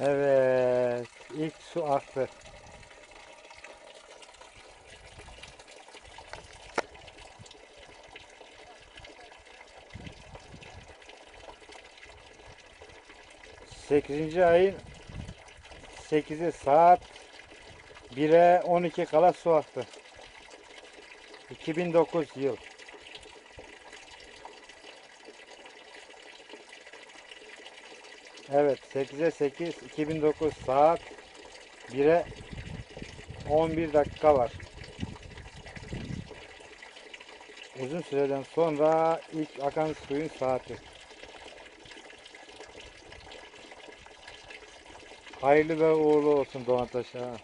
Evet, ilk su aktı. Sekizinci ayın 8'i saat 1'e 12 kala su aktı. 2009 yıl. Evet 8'e 8 2009 saat 1'e 11 dakika var. Uzun süreden sonra ilk akan suyun saati. Hayırlı ve uğurlu olsun Doğan Taş'a.